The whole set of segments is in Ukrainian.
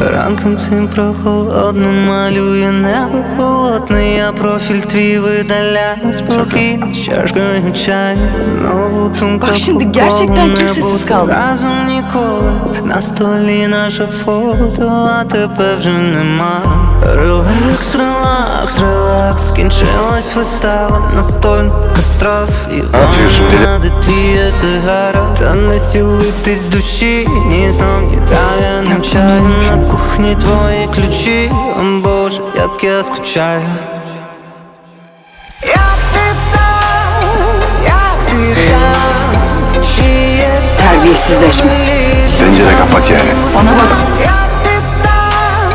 Ранком цим прохолодно малює небо полотне Я профіль твій видаляю спокійно чашкою чаю. Знову тумка Bak şimdi gerçekten не kimsesiz kaldım. Разом ніколи. На столі наше фото, а тебе вже нема. Релакс, релакс, скінчилась вистава Настойно костров і вона тліє сигара Та не цілитись з душі, ні знов, ні трав'яним чаєм На кухні твої ключі, о Боже, як я скучаю Як ти там, як ти там, є Terbiyesizleşme. Pencere kapak yani. Bana bak. як ти там,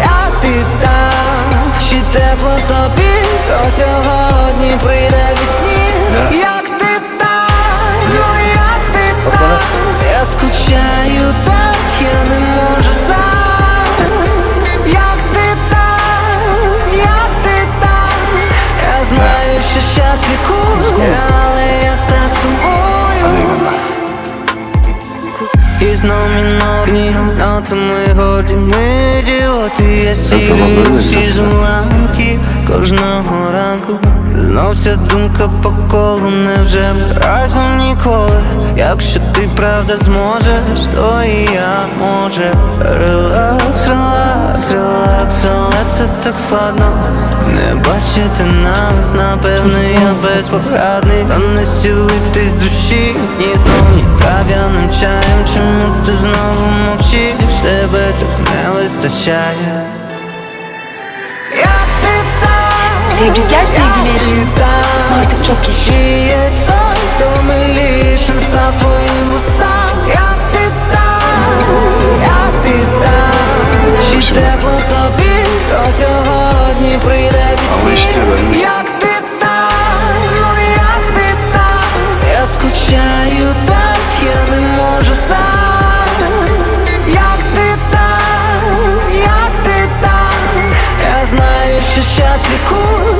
як ти там, чи тепло тобі, то сьогодні прийде вісні. Як ти там, ну як ти там, я скучаю так, я не можу сам. Як ти там, як ти там, я знаю, що час лікує, але я так сумую. І знов мінорні нотами горді. Ми ідіоти, я сілю всі з уламки Кожного ранку. Знов ця думка по колу Невже разом ніколи. Якщо ти правда зможеш, то і я може Релакс, релакс, релакс, але це так складно. Не бачити нас, напевно, я безпорадний. Та не зцілитись душі, ні знов, ні трав'яним чаєм. Чому ти знову мовчиш, тебе так не вистачає Tebrikler sevgilerim. Artık çok geç. Але ж ти вернеш. Час лікує